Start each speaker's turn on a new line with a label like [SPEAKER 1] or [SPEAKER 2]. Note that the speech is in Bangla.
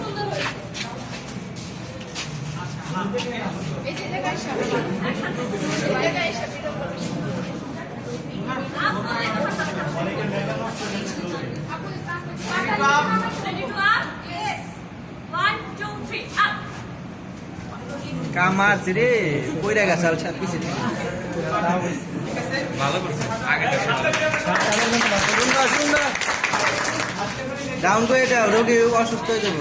[SPEAKER 1] সুন্দর হয়েছে এই যে সামনে একসাথে এই জায়গায় সামনে Ready to up? Yes. One, two, three, up.
[SPEAKER 2] কামারছি রে কইরা গেছে আল ছাদ পিছে
[SPEAKER 3] ভালো করছে। আগে
[SPEAKER 2] ডাউন করে এটা রোগী অসুস্থ হয়ে যাবে।